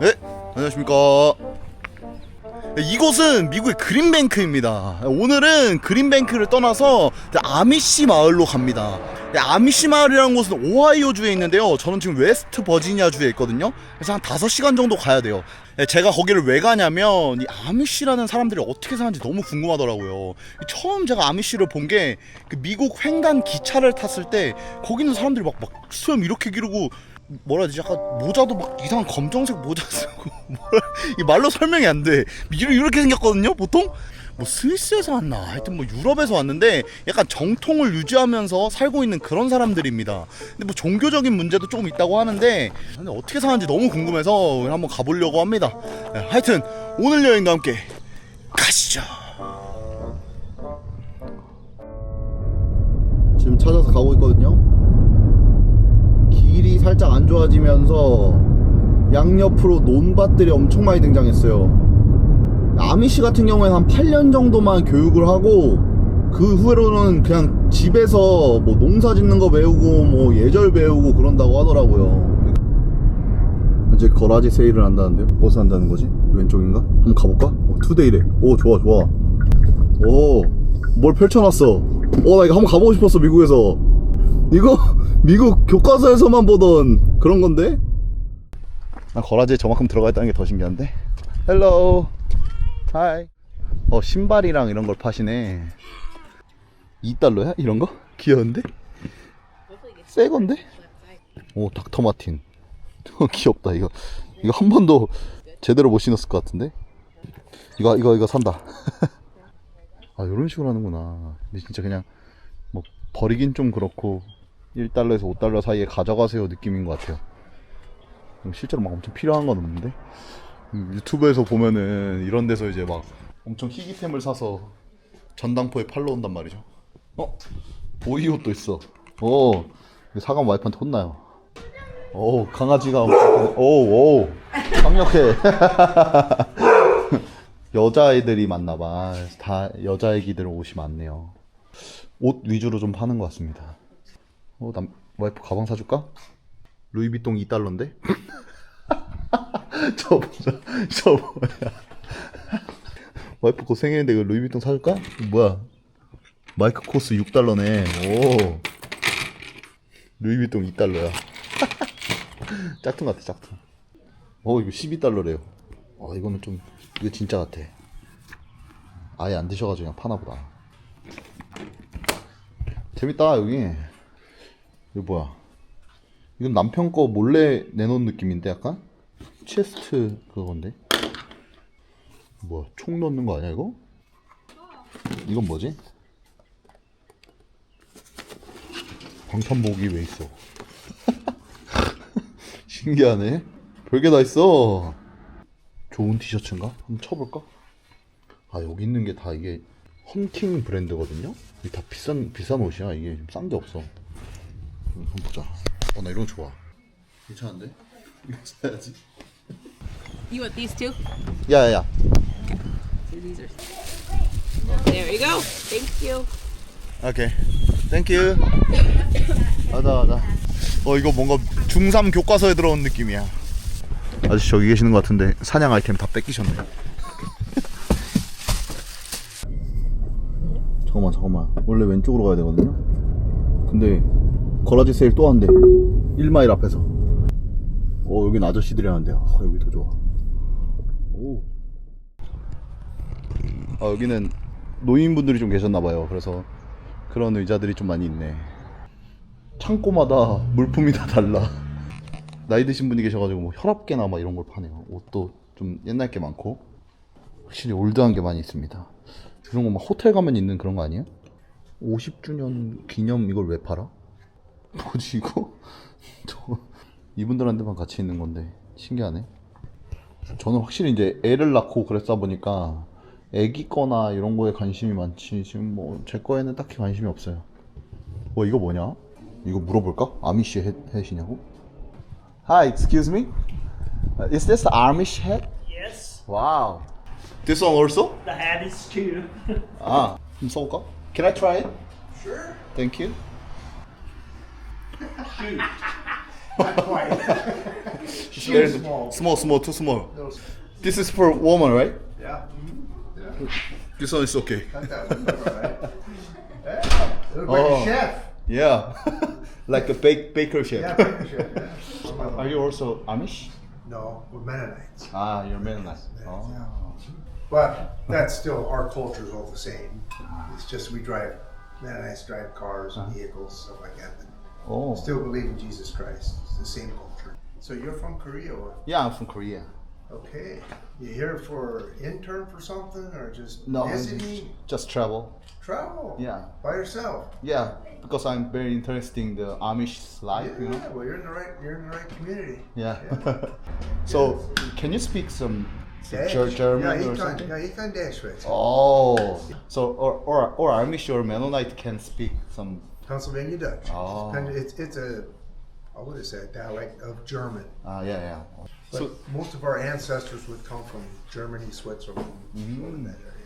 네, 안녕하십니까. 네, 이곳은 미국의 그린뱅크입니다. 오늘은 그린뱅크를 떠나서 아미시 마을로 갑니다. 네, 아미시 마을이라는 곳은 오하이오주에 있는데요. 저는 지금 웨스트 버지니아주에 있거든요. 그래서 한 5시간 정도 가야 돼요. 네, 제가 거기를 왜 가냐면 이 아미시라는 사람들이 어떻게 사는지 너무 궁금하더라고요. 처음 제가 아미시를 본게그 미국 횡단 기차를 탔을 때 거기 있는 사람들이 막, 막 수염 이렇게 기르고 뭐라 해야 되지? 약간 모자도 막 이상한 검정색 모자 쓰고 이 말로 설명이 안 돼. 이렇게 생겼거든요. 보통 뭐 스위스에서 왔나 하여튼 뭐 유럽에서 왔는데 약간 정통을 유지하면서 살고 있는 그런 사람들입니다. 근데 뭐 종교적인 문제도 조금 있다고 하는데 근데 어떻게 사는지 너무 궁금해서 한번 가보려고 합니다. 네, 하여튼 오늘 여행과 함께 가시죠. 지금 찾아서 가고 있거든요. 살짝 안 좋아지면서 양옆으로 논밭들이 엄청 많이 등장했어요. 아미씨 같은 경우에는 한 8년 정도만 교육을 하고 그 후로는 그냥 집에서 뭐 농사 짓는 거 배우고 뭐 예절 배우고 그런다고 하더라고요. 이제 거라지 세일을 한다는데요? 어디서 한다는 거지? 왼쪽인가? 한번 가볼까? 어, 투데이래. 오 좋아 좋아. 오, 뭘 펼쳐놨어. 어, 나 이거 한번 가보고 싶었어, 미국에서. 이거, 미국 교과서에서만 보던 그런 건데? 나 거라지에 저만큼 들어가 있다는 게 더 신기한데? 헬로. 하이. 어, 신발이랑 이런 걸 파시네. 2달러야? 이런 거? 귀여운데? 새 건데? 오, 닥터 마틴. 어, 귀엽다, 이거. 이거 한 번도 제대로 못 신었을 것 같은데? 이거, 이거, 이거 산다. 아 이런 식으로 하는구나 근데 진짜 그냥 뭐 버리긴 좀 그렇고 1달러에서 5달러 사이에 가져가세요 느낌인 것 같아요 음, 실제로 막 엄청 필요한 건 없는데 음, 유튜브에서 보면은 이런 데서 이제 막 엄청 희귀템을 사서 전당포에 팔러 온단 말이죠 어? 보이 옷도 있어 오 사감 와이프한테 혼나요 오 강아지가 오 오 강력해 여자애들이 많나 봐. 다 여자애기들 옷이 많네요. 옷 위주로 좀 파는 것 같습니다. 어, 남, 와이프 가방 사줄까? 루이비통 2달러인데? 저 보자. 저 뭐야. 와이프 고생했는데 이거 루이비통 사줄까? 뭐야. 마이크 코스 6달러네. 오. 루이비통 2달러야. 짝퉁 같아, 짝퉁. 어, 이거 12달러래요. 어, 이거는 좀, 이거 진짜 같아. 아예 안 드셔가지고 그냥 파나보다. 재밌다, 여기. 이거 뭐야. 이건 남편 거 몰래 내놓은 느낌인데, 약간? 체스트 그건데? 뭐야, 총 넣는 거 아니야, 이거? 이건 뭐지? 방탄복이 왜 있어? 신기하네. 별게 다 있어. 좋은 티셔츠인가? 한번 쳐볼까? 아 여기 있는 게 다 이게 헌팅 브랜드거든요? 이게 다 비싼 비싼 옷이야 이게 싼게 없어 음, 한번 보자 어 나 이런 거 좋아 괜찮은데? 이거 사야지 You want these two? So these are. There you go. Thank you. 오케이 땡큐 가자 가자 어 이거 뭔가 중3 교과서에 들어온 느낌이야 아저씨 저기 계시는 것 같은데 사냥 아이템 다 뺏기셨네 잠깐만 잠깐만 원래 왼쪽으로 가야 되거든요 근데 거라지 세일 또 한대. 1마일 앞에서. 어 여긴 아저씨들이 하는데. 아, 여기 더 좋아. 오. 아 여기는 노인분들이 좀 계셨나봐요. 그래서 그런 의자들이 좀 많이 있네. 창고마다 물품이 다 달라. 나이 드신 분이 계셔가지고 뭐 혈압계나 막 이런 걸 파네요. 옷도 좀 옛날 게 많고. 확실히 올드한 게 많이 있습니다. 이런 거 막 호텔 가면 있는 그런 거 아니에요? 50주년 기념 이걸 왜 팔아? 뭐지 이거? 저 이분들한테만 같이 있는 건데 신기하네 저는 확실히 이제 애를 낳고 그랬다 보니까 애기 거나 이런 거에 관심이 많지 지금 뭐 제 거에는 딱히 관심이 없어요 뭐 이거 뭐냐? 이거 물어볼까? 아미시 햇, 햇이냐고? Hi, excuse me. Uh, is this the Amish hat? Yes, Wow. This one also? the hat is too. 아, 좀 써볼까? Can I try it? sure. Thank you. Shoot. Not quite. Very small. small, small, too small. This is for woman, right? Yeah. Mm-hmm. This one is okay. Got that window, right? Yeah. Look like Oh. a chef. Yeah, like a bake baker chef. Yeah, baker chef. Yeah. Are you also Amish? No, we're Mennonites. Ah, you're Mennonite. Oh. But that's still, our culture is all the same. It's just we drive, Mennonites drive cars, and uh-huh. vehicles, stuff like that. But Oh. still believe in Jesus Christ. It's the same culture. So you're from Korea or? Yeah, I'm from Korea. Okay. You here for intern for something or just No, visiting? just travel. Travel? Yeah. By yourself? Yeah, because I'm very interested in the Amish life, Yeah, you know. well, you're in the right, you're in the right community. Yeah. so, can you speak some, Dash. German yeah, or can, something? Yeah, he can dash right. Oh, so or or or Amish or Mennonite can speak some. Pennsylvania Dutch. Oh. Depend- It's, it's a, I would say, a dialect of German. Ah, yeah, yeah. But So, most of our ancestors would come from Germany, Switzerland, Mm. in that area.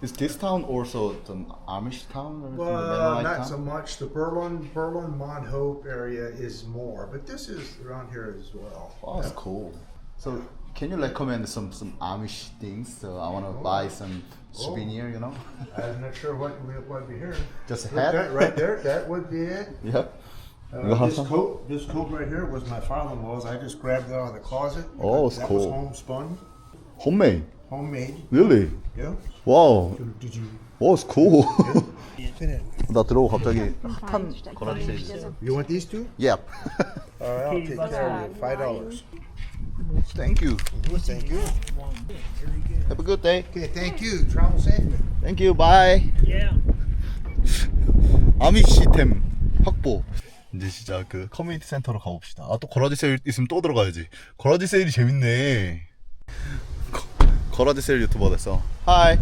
is this town also an Amish town or Well, not town? so much. The Berlin, Berlin, Mont Hope area is more, but this is around here as well. Oh, that's cool. So, can you recommend some some Amish things? So I want to buy some souvenir, you know. I'm not sure what what would be here. Just a Look, hat? that right there, that would be it. yep. Uh, this coat, this coat right here was my father-in-law's. I just grabbed it out of the closet. Oh, it's that cool. was homespun, Homemade. homemade. Really? Yeah. Wow. Did you Oh, it's cool. fit in? 나 들어오고 갑자기 핫한 거라지 세주세요. You want these two? Yep. All right, I'll take care of you. Five dollars. Thank you. Thank you. Have a good day. Okay, thank you. Travel safely. Thank you. Bye. Yeah. 아미시템 확보. 이제 진짜 그 커뮤니티 센터로 가봅시다. 아 또 거라지 세일 있으면 또 들어가야지. 거라지 세일이 재밌네. 거, 거라지 세일 유튜버 됐어. Hi.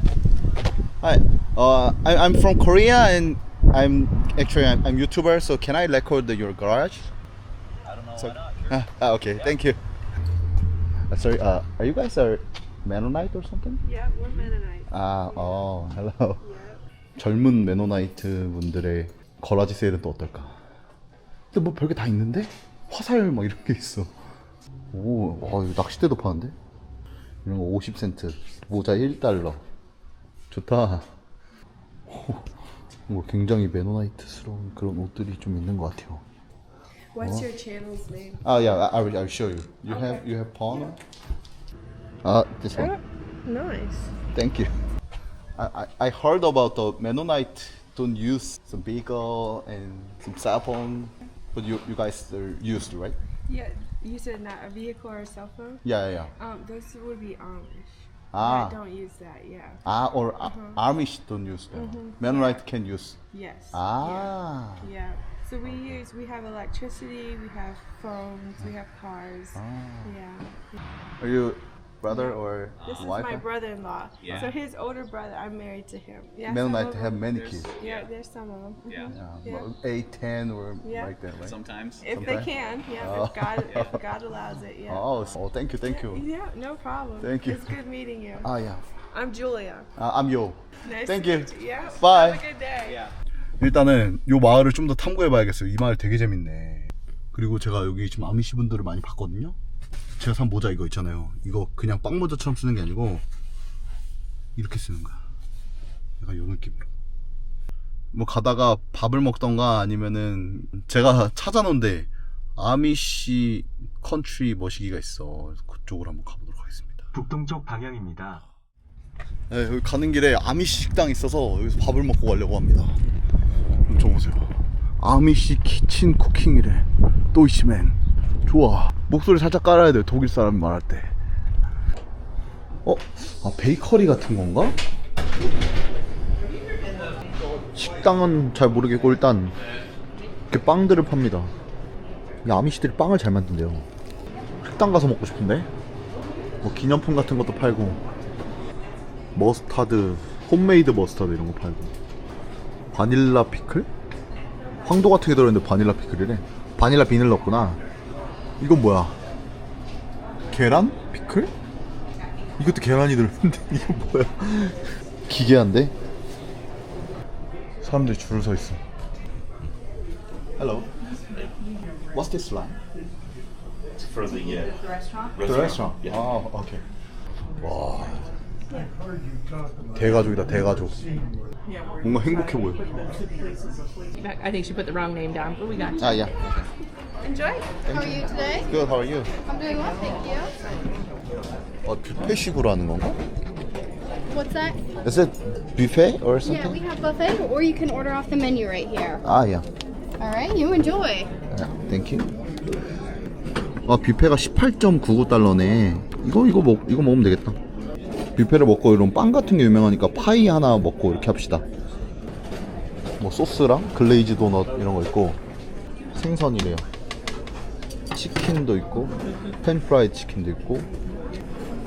Hi. Uh, I'm from Korea and I'm actually I'm, I'm YouTuber. So can I record your garage? I don't know So- why not. Ah, ah, okay. Thank you. Uh, sorry. Uh, are you guys are Mennonite or something? Yeah, we're Mennonite. 아, 어, hello. 젊은 메노나이트 분들의 거라지 세일은 또 어떨까? 근데 뭐 별게 다 있는데? 화살 막 이런 게 있어. 오, 와, 이거 낚싯대도 파는데? 이런 거 50센트, 모자 1달러. 좋다. 오, 뭐 굉장히 메노나이트스러운 그런 옷들이 좀 있는 것 같아요. What's your channel's name? Oh yeah, I, I will, show you. You have, you have porn? 아, this one. Nice. Thank you. I, I, I heard about the Mennonite don't use some vehicle and some cell phone, but you, you guys are used, right? Yeah, you said not a vehicle or a cell phone? Yeah, yeah, yeah. Um, those would be Amish. Ah. I don't use that, yeah. Ah, or uh, Amish don't use them. Mennonite can use. Yes. Ah. Yeah. yeah. So we use, we have electricity, we have phones, we have cars. Yeah. Are you brother or This is my brother-in-law. Yeah. So his older brother, I'm married to him. Yeah. some like to have many There's- kids. Yeah, there's some of them. Yeah. Yeah, Yeah. well, eight, ten, or Yeah. like that, right? Sometimes. If Sometime? they can, yeah. Oh. If God, if God allows it, yeah. Oh, so- oh, thank you, thank you. Yeah, no problem. Thank you. It's good meeting you. Ah, yeah. I'm Julia. Uh, I'm Yo. Nice Thank to you. meet Yeah. Bye. Have a good day. 일단은 요 마을을 좀 더 탐구해 봐야겠어요. 이 마을 되게 재밌네. 그리고 제가 여기 지금 아미시 분들을 많이 봤거든요. 제가 산 모자 이거 있잖아요. 이거 그냥 빵 모자처럼 쓰는 게 아니고 이렇게 쓰는 거야. 약간 요 느낌으로. 뭐 가다가 밥을 먹던가 아니면은 제가 찾아놓은데 아미시 컨트리 머시기가 있어. 그쪽으로 한번 가보도록 하겠습니다. 북동쪽 방향입니다. 네, 여기 가는 길에 아미시 식당 있어서 여기서 밥을 먹고 가려고 합니다. 좀 줘보세요. 아미시 키친 쿠킹이래. 또이시맨. 좋아. 목소리 살짝 깔아야 돼. 독일 사람이 말할 때. 어? 아, 베이커리 같은 건가? 식당은 잘 모르겠고 일단 이렇게 빵들을 팝니다. 이 아미시들이 빵을 잘 만든대요. 식당 가서 먹고 싶은데. 뭐 기념품 같은 것도 팔고. 머스타드, 홈메이드 머스타드 이런 거 팔고 바닐라 피클? 황도 같은 게 들어있는데 바닐라 피클이래 바닐라 비늘 넣었구나 이건 뭐야 계란? 피클? 이것도 계란이 들어있는데 이건 뭐야 기괴한데? 사람들이 줄을 서 있어 Hello What's this line? for the uh, The restaurant. Yeah. 아, 오케이. 와. 대가족이다, 대가족. 뭔가 행복해 보여. I think she put the wrong name down, but we got you. 아, 야. Enjoy. How are you today? Good, how are you? I'm doing well, thank you. 어, 뷔페식으로 하는 건가? What's that? Is it buffet or Yeah, something? we have buffet, or you can order off the menu right here. 아, 야. All right, you enjoy. 땡큐. 아, 뷔페가 18.99달러네. 이거 이거 먹 이거 먹으면 되겠다. 뷔페를 먹고 이런 빵 같은 게 유명하니까 파이 하나 먹고 이렇게 합시다. 뭐 소스랑 글레이즈 도넛 이런 거 있고 생선이래요. 치킨도 있고 팬프라이 치킨도 있고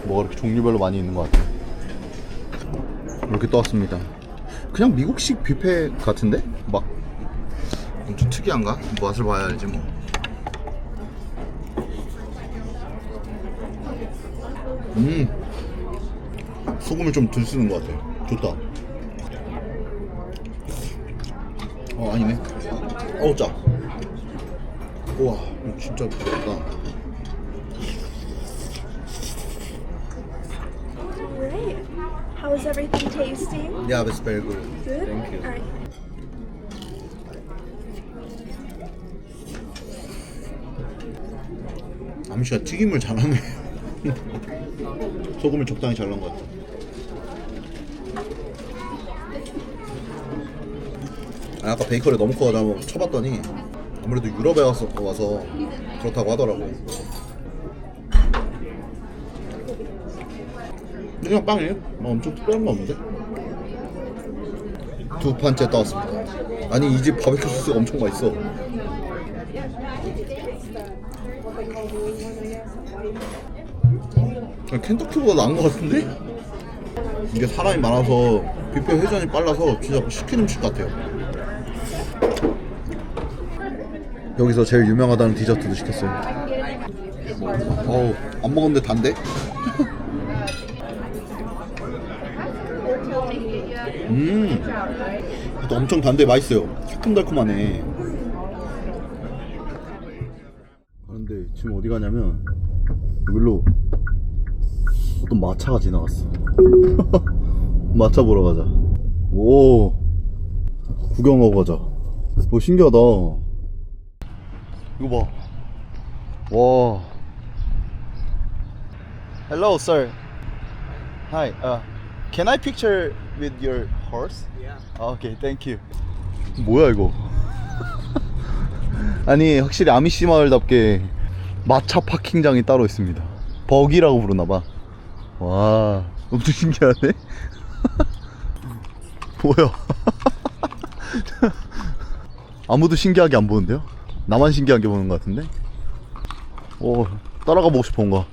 뭐가 이렇게 종류별로 많이 있는 것 같아요. 이렇게 떠왔습니다. 그냥 미국식 뷔페 같은데? 막 엄청 특이한가? 맛을 봐야 알지 뭐. 음, 소금을 좀 덜 쓰는 것 같아. 좋다. 어 아니네. 어우 짜. 우와, 이거 진짜 부럽다. Great. How is everything tasting? Yeah, it's very good. Good. Thank you. All right. 암시가 튀김을 잘하네. 소금을 적당히 잘 넣은 것 같아. 아, 아까 베이커리 너무 커가지고 한번 쳐봤더니 아무래도 유럽에 와서, 와서 그렇다고 하더라고. 그냥 빵이에요? 뭐 엄청 특별한 거 없는데? 두 판째 떠왔습니다. 아니 이 집 바베큐 소스가 엄청 맛있어. 그냥 켄터키보다 나은 것 같은데? 이게 사람이 많아서 뷔페 회전이 빨라서 진짜 시킨 음식 같아요. 여기서 제일 유명하다는 디저트도 시켰어요. 어우, 안 먹었는데 단데? 음, 또 엄청 단데 맛있어요. 새콤달콤하네. 그런데 지금 어디 가냐면 여기로 어떤 마차가 지나갔어. 마차 보러 가자. 오, 구경하고 가자. 오, 신기하다. 이거 봐. 와. Hello, sir. Hi. Uh, can I picture with your horse? Yeah. Okay, thank you. 뭐야 이거? 아니 확실히 아미시 마을답게 마차 파킹장이 따로 있습니다. 버기라고 부르나 봐. 와, 엄청 신기하네. 뭐야? 아무도 신기하게 안 보는데요? 나만 신기하게 보는 것 같은데? 오, 따라가 보고 싶어 뭔가.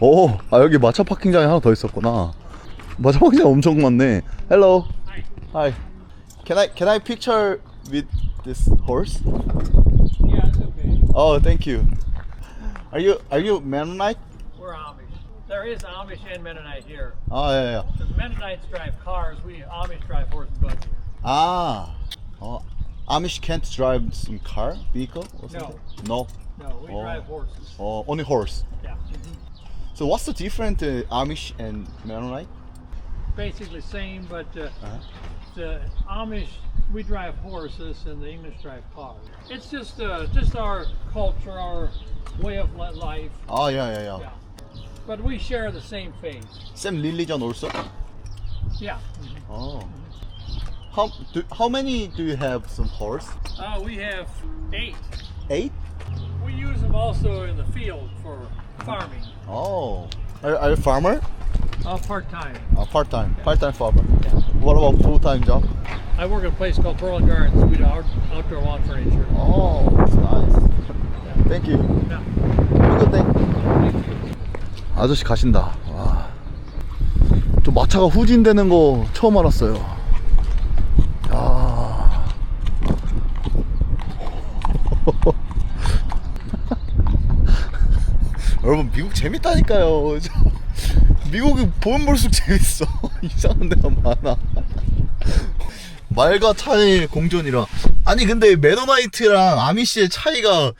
오, 아 여기 마차 파킹장이 하나 더 있었구나. 마차 파킹장 엄청 많네. Hello. Hi. Can I can I picture with this horse? Yeah, it's okay. Oh, thank you. Are you are you Mennonite? We're Amish. There is Amish and Mennonite here. 아, 예, 예. The Mennonites drive cars. We Amish drive horse and buggy. 아, 어, Amish can't drive some car, vehicle or something? No. No, we Oh. drive horses. Oh, only horse. Yeah. So what's the difference uh, Amish and Mennonite? Basically same, but uh, Uh-huh. the Amish we drive horses and the English drive cars. It's just uh, just our culture, our way of life. Oh yeah, yeah, yeah. Yeah. But we share the same faith. Same religion also? Yeah. Oh. How do, how many do you have some horse? Uh, we have eight. Eight? We use them also in the field for farming. Oh. Are, are you a farmer? Uh, part time. Uh, part-time. Part-time farmer. What about full-time job? I work at a place called Berlin Gardens. We do out- outdoor lawn furniture. Oh, that's nice. Thank you. Yeah. Have a good day. 아저씨 가신다. 와. 저 마차가 후진되는 거 처음 알았어요. 야. 여러분 미국 재밌다니까요. 저- 미국이 보면 볼수록 재밌어. 이상한 데가 많아. 말과 차의 공존이라. 아니 근데 매너나이트랑 아미씨의 차이가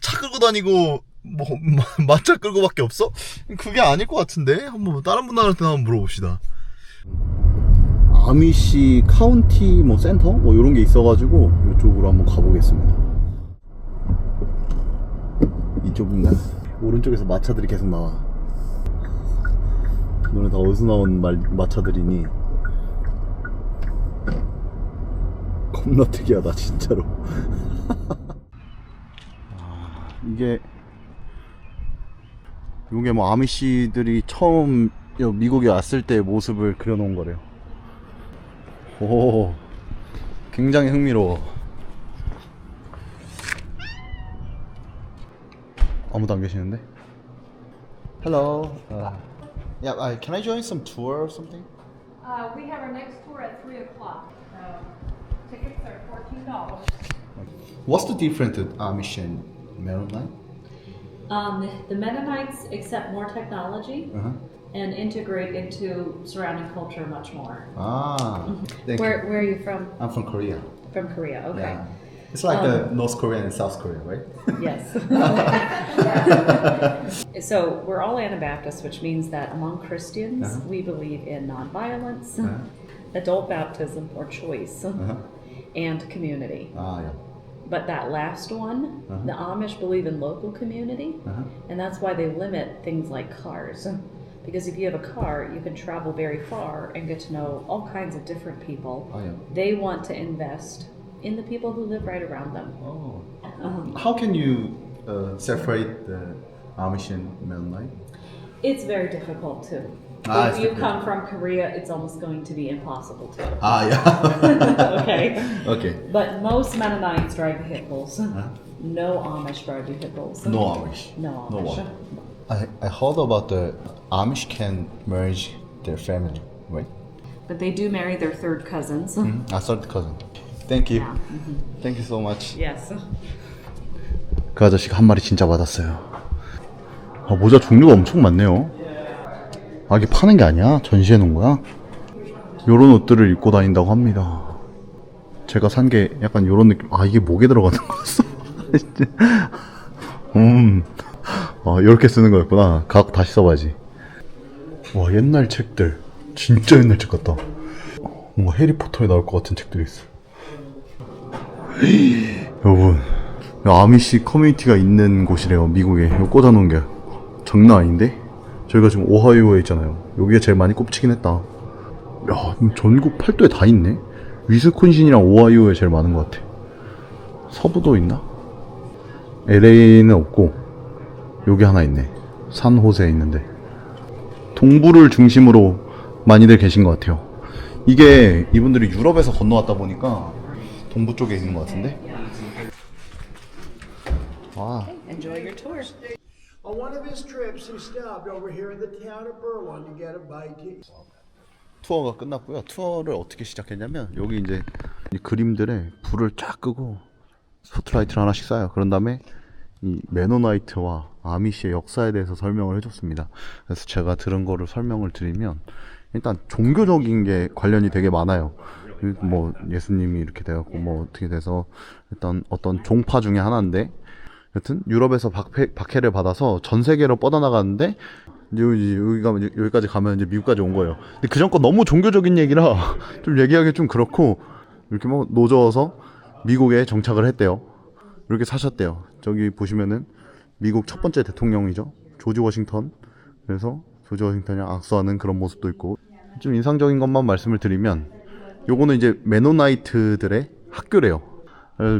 차 끌고 다니고 뭐 마- 마차 끌고밖에 없어? 그게 아닐 것 같은데 한번 다른 분들한테 한번 물어봅시다. 아미시 카운티 뭐 센터 뭐 이런 게 있어가지고 이쪽으로 한번 가보겠습니다. 이쪽인가? 오른쪽에서 마차들이 계속 나와. 너네 다 어디서 나온 말, 마차들이니? 겁나 특이하다 진짜로. 아, 이게 이게 뭐 아미시들이 처음 여- 미국에 왔을 때 모습을 그려놓은 거래요. 오, 굉장히 흥미로워. 아무도 안 계시는데? Hello. Uh, yeah, uh, can I join some tour or something? Uh, we have our next tour at 3 o'clock. Um, tickets are $14. What's the difference with Amish and Maryland? Um, the Mennonites accept more technology Uh-huh. and integrate into surrounding culture much more. Ah, thank Where, you. where are you from? I'm from Korea. From Korea, okay. Yeah. It's like the North Korea and South Korea, right? Yes. so we're all Anabaptists, which means that among Christians, Uh-huh. we believe in nonviolence, Uh-huh. adult baptism or choice, Uh-huh. and community. Ah, yeah. But that last one, Uh-huh. the Amish believe in local community, Uh-huh. and that's why they limit things like cars. Because if you have a car, you can travel very far and get to know all kinds of different people. Oh, yeah. They want to invest in the people who live right around them. Oh. Um, How can you uh, separate the Amish and Mennonite? It's very difficult to. Ah, if you come from Korea, it's almost going to be impossible to. Ah, yeah. okay. okay. But most Mennonites drive vehicles. Uh-huh. No Amish drive vehicles. No Amish. No No Amish. I, I heard about the Amish can merge their family, right? But they do marry their third cousins. I third cousin. Thank you. Yeah. Thank you so much. Yes. 그 아저씨가 한 마리 진짜 받았어요. 아, 모자 종류가 엄청 많네요. 아, 이게 파는 게 아니야? 전시해 놓은 거야? 요런 옷들을 입고 다닌다고 합니다. 제가 산 게 약간 요런 느낌. 아, 이게 목에 들어가는 거였어? 음. 아, 이렇게 쓰는 거였구나. 갖고 다시 써봐야지. 와, 옛날 책들. 진짜 옛날 책 같다. 뭔가 해리포터에 나올 것 같은 책들이 있어. 여러분, 아미시 커뮤니티가 있는 곳이래요. 미국에. 이거 꽂아놓은 게. 장난 아닌데? 저희가 지금 오하이오에 있잖아요. 여기가 제일 많이 꼽히긴 했다. 야, 전국 팔도에 다 있네? 위스콘신이랑 오하이오에 제일 많은 것 같아. 서부도 있나? LA는 없고, 여기 하나 있네. 산호세에 있는데. 동부를 중심으로 많이들 계신 것 같아요. 이게 이분들이 유럽에서 건너왔다 보니까 동부 쪽에 있는 것 같은데? 와. On one of his trips, he stopped over here in the town of Berlin to get a bite to eat. 투어가 끝났고요. 투어를 어떻게 시작했냐면 여기 이제 이 그림들에 불을 쫙 끄고 스포트라이트를 하나씩 쏴요. 그런 다음에 이 메노나이트와 아미시의 역사에 대해서 설명을 해줬습니다. 그래서 제가 들은 거를 설명을 드리면 일단 종교적인 게 관련이 되게 많아요. 뭐 예수님이 이렇게 돼갖고 뭐 어떻게 돼서 일단 어떤 종파 중에 하나인데 여튼 유럽에서 박해, 박해를 받아서 전 세계로 뻗어나가는데 여기가 여기까지 가면 이제 미국까지 온 거예요. 근데 그전 거 너무 종교적인 얘기라 좀 얘기하기 좀 그렇고 이렇게 뭐 노져서 미국에 정착을 했대요. 이렇게 사셨대요. 저기 보시면은 미국 첫 번째 대통령이죠. 조지 워싱턴. 그래서 조지 워싱턴이랑 악수하는 그런 모습도 있고 좀 인상적인 것만 말씀을 드리면 요거는 이제 메노나이트들의 학교래요.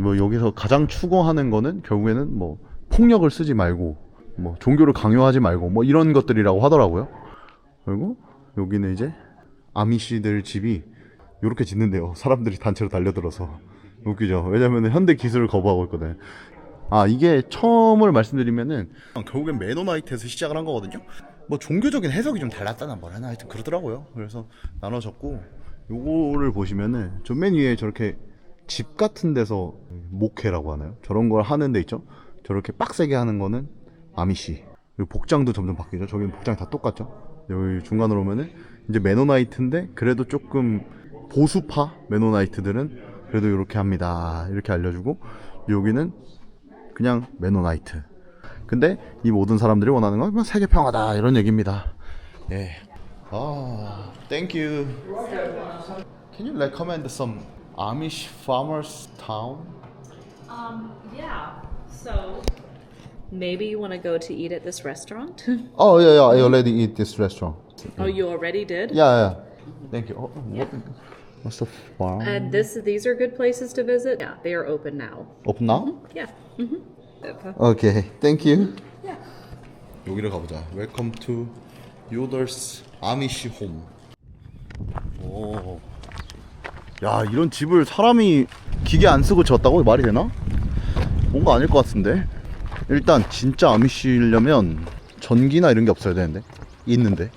뭐 여기서 가장 추구하는 거는 결국에는 뭐 폭력을 쓰지 말고 뭐 종교를 강요하지 말고 뭐 이런 것들이라고 하더라고요. 그리고 여기는 이제 아미시들 집이 이렇게 짓는데요. 사람들이 단체로 달려들어서 웃기죠. 왜냐면 현대 기술을 거부하고 있거든. 아 이게 처음을 말씀드리면은 결국엔 메노나이트에서 시작을 한 거거든요. 뭐 종교적인 해석이 좀 달랐다나 뭐라나 하여튼 그러더라고요. 그래서 나눠졌고 요거를 보시면은 저맨 위에 저렇게 집 같은 데서 목회라고 하나요? 저런 걸 하는 데 있죠. 저렇게 빡세게 하는 거는 아미시. 그리고 복장도 점점 바뀌죠. 저기는 복장 다 똑같죠. 여기 중간으로 오면은 이제 메노나이트인데 그래도 조금 보수파 메노나이트들은 그래도 이렇게 합니다. 이렇게 알려주고 여기는 그냥 메노나이트. 근데 이 모든 사람들이 원하는 건 세계 평화다 이런 얘기입니다. 예. 아, thank you. Can you recommend some Amish farmers town? Um, yeah. So maybe you want to go to eat at this restaurant? Oh yeah, yeah. I already eat this restaurant. oh, you already did? Yeah, yeah. Thank you. Oh, what, what's the farm? And this these are good places to visit. Yeah, they are open now. Open now? Yeah. hmm Okay, thank you. 여기를 가보자. Welcome to Yoder's Amish Home. 오. 야, 이런 집을 사람이 기계 안 쓰고 지었다고 말이 되나? 뭔가 아닐 것 같은데. 일단 진짜 아미시려면 전기나 이런 게 없어야 되는데. 있는데.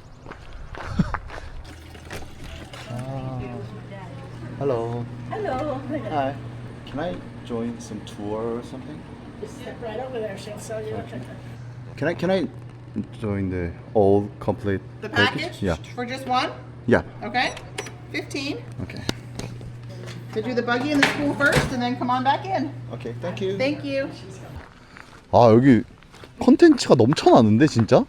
Hi. Can I join some tour or something? Step right over there. She'll show you. Can I can I join the all complete The package? Yeah. For just one? Yeah. Okay. 15. Okay. To do the buggy in the school first and then come on back in. Okay. Thank you. Thank you. 아 여기 컨텐츠가 넘쳐나는데 진짜?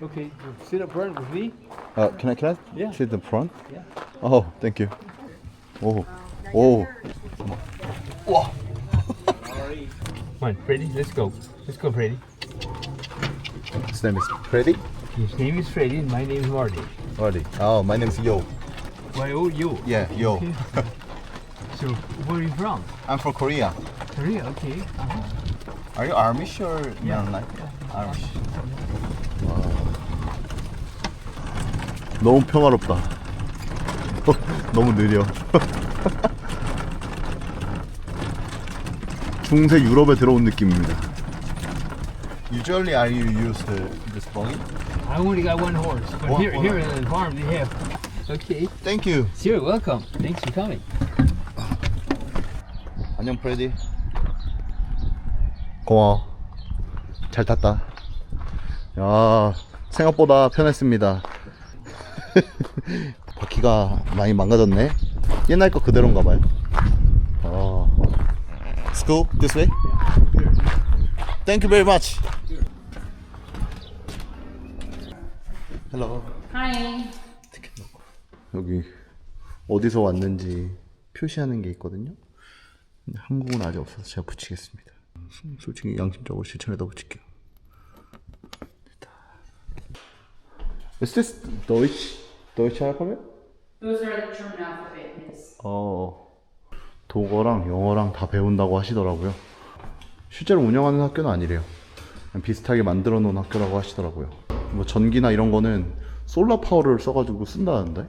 Okay, sit up front with me. Uh, can I can I Yeah. sit in front? Yeah. Oh, thank you. 오, 오. 와. Come on, Freddy, let's go. Let's go, Freddy. His name is Freddy. His name is Freddy and my name is Marty. Freddy. Oh, my name is Yo. Why, oh, you. Yeah, Yo. So, where are you from? I'm from Korea. Korea, okay. Uh-huh. Are you Amish or Yeah. Mennonite? Amish. 너무 평화롭다. 너무 느려. 중세 유럽에 들어온 느낌입니다. Usually are you use the this buggy? I only got one horse, but One- here, one here in the farm they have. Okay. Thank you. Sure, welcome. Thanks for coming. 안녕 프레디. 고마워. 잘 탔다. 야 생각보다 편했습니다. 바퀴가 많이 망가졌네. 옛날 거 그대로인가 봐요. 어. School this way. Thank you very much. Hello. Hi. 여기 어디서 왔는지 표시하는 게 있거든요. 한국은 아직 없어서 제가 붙이겠습니다. 솔직히 양심적으로 실천에다 붙일게요. 됐다. Is this Deutsch? Deutsch alphabet? Those are the German alphabet. Yes. 어, 독어랑 영어랑 다 배운다고 하시더라고요. 실제로 운영하는 학교는 아니래요. 그냥 비슷하게 만들어 놓은 학교라고 하시더라고요. 뭐 전기나 이런 거는 솔라 파워를 써가지고 쓴다는데.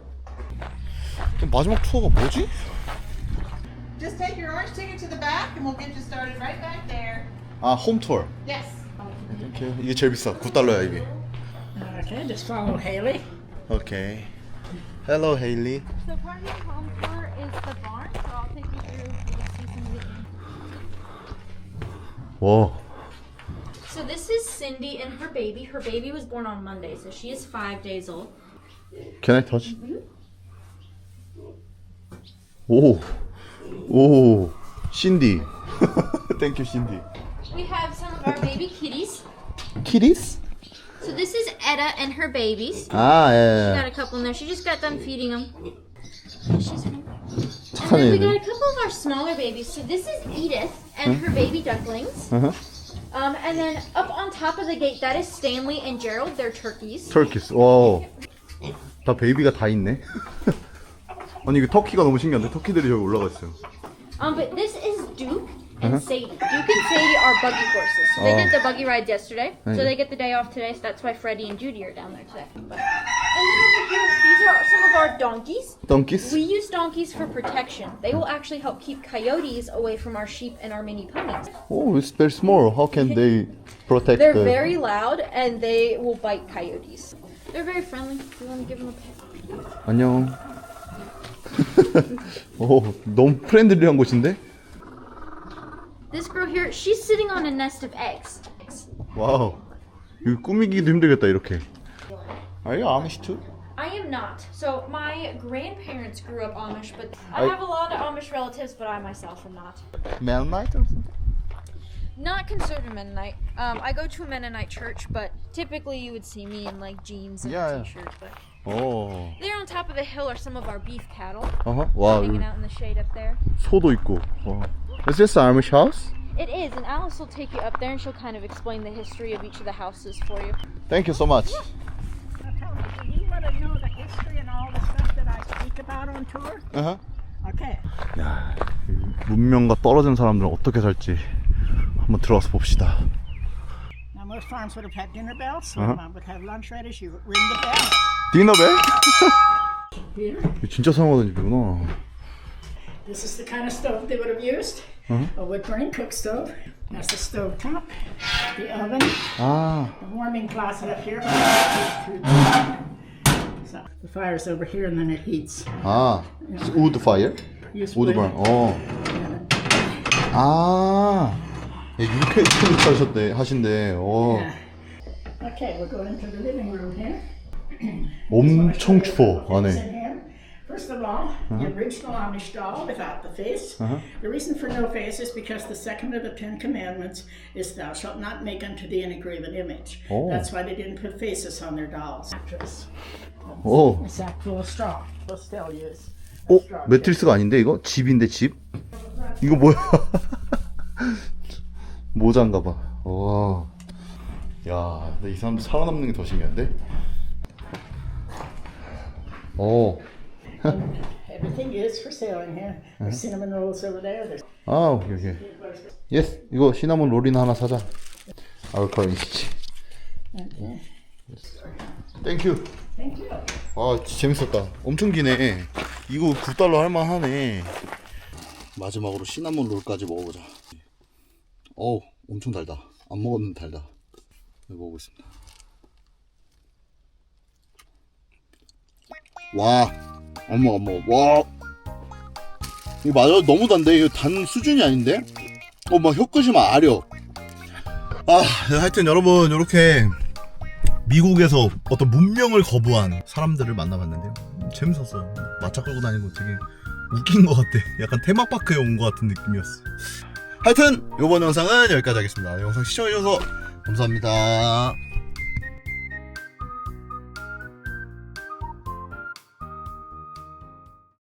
마지막 투어가 뭐지? Just take your orange ticket to the back and we'll get you started right back there. 아, 홈 투어. Yes. 이렇게 이게 제일 비싸. 9달러야 이게. Okay, just follow Haley. 오케이. Hello, Haley. So part of your home tour is the barn, so I'll take you through. You'll see some of the. Whoa. So this is Cindy and her baby. Her baby was born on Monday, so she is five days old. Can I touch? Oh, oh, Cindy. Thank you, Cindy. We have some of our baby kitties. Kitties? So this is Etta and her babies. 아, 예. Got a couple in there. She just got done feeding them. She's home. 착한 And then we got 애들. a couple of our smaller babies. So this is Edith and her baby ducklings. Uh-huh. Um, and then up on top of the gate, that is Stanley and Gerald. They're turkeys. 터키스. 와. 다 베이비가 다 있네. 아니 이거 터키가 너무 신기한데 터키들이 저기 올라가 있어요. Um, but this is Duke and Sadie. Duke and Sadie are buggy horses. So they Oh. did the buggy ride yesterday. Right. So they get the day off today. So that's why Freddie and Judy are down there today. But, and then over here, these are some of our donkeys. 덩키스? We use donkeys for protection. They will actually help keep coyotes away from our sheep and our mini ponies. Oh, it's very small. How can they protect They're the... very loud and they will bite coyotes. They're very friendly. We want to give them a pet. 안녕. 오, 너무 프렌들리한 곳인데? This girl here, she's sitting on a nest of eggs. 와우. 이거 꾸미기도 힘들겠다 이렇게. Are you Amish too? I am not. So my grandparents grew up Amish, but I I- have a lot of Amish relatives, but I myself am not. Mennonite or something? Not considered a Mennonite. Um, I go to a Mennonite church, but typically you would see me in like jeans and Yeah, a yeah. t-shirt. But 어. there on top of the hill are some of our beef cattle 어허. 와, hanging 여기 out in the shade up there. 소도 있고. 와. Is this Amish house? It is, and Alice will take you up there, and she'll kind of explain the history of each of the houses for you. Thank you so much. Do you want to know the history and all the stuff that I speak about on tour? 어허. Okay. 야, 이 문명과 떨어진 사람들은 어떻게 살지 한번 들어가서 봅시다. Now most farms would have had dinner bells, so Uh-huh. mom would have lunch ready. She would ring the bell. 디너벨? Here, 이거 진짜 사용하던 집이구나. this is the kind of stove they would have used. A wood burning cook stove. That's the stove top, the oven, 아, the warming closet up here. So the fire's over here and then it heats. 아, wood fire? Use wood burn. 어. 아, 야, 이렇게 이렇게 하셨대 하신대. 어, Okay, we'll go into the living room here. 엄청 추워 안에. First of all, the original Amish doll without the face. The reason for no face is because the second of the Ten Commandments is "Thou shalt not make unto thee any graven image." Oh. That's why they didn't put faces on their dolls. Mattress. 오, A sack full of straw. We'll still use. 어, 매트리스가 아닌데 이거 집인데 집? 이거 뭐야? 모자인가 봐. 와, 야, 근데 이 사람들 살아남는 게 더 신기한데? 어. Everything is for sale in here. There's cinnamon rolls over there. There's 아, 오케이, 오케이. 예스, 이거 시나몬 롤이나 하나 사자. 아울카인시치. 땡큐. Thank you. 아, 진짜 재밌었다. 엄청 기네. 이거 9달러 할만 하네. 마지막으로 시나몬 롤까지 먹어보자. 어우, 엄청 달다. 안 먹었는데 달다. 먹어보겠습니다. 와, 안 먹어. 와, 이거 맞아 너무 단데 이거 단 수준이 아닌데? 어 막 혀끝이 막 아려 아 하여튼 여러분 이렇게 미국에서 어떤 문명을 거부한 사람들을 만나봤는데요 재밌었어요 마차 끌고 다니고 되게 웃긴 것 같아 약간 테마파크에 온 것 같은 느낌이었어요 하여튼 이번 영상은 여기까지 하겠습니다. 영상 시청해주셔서 감사합니다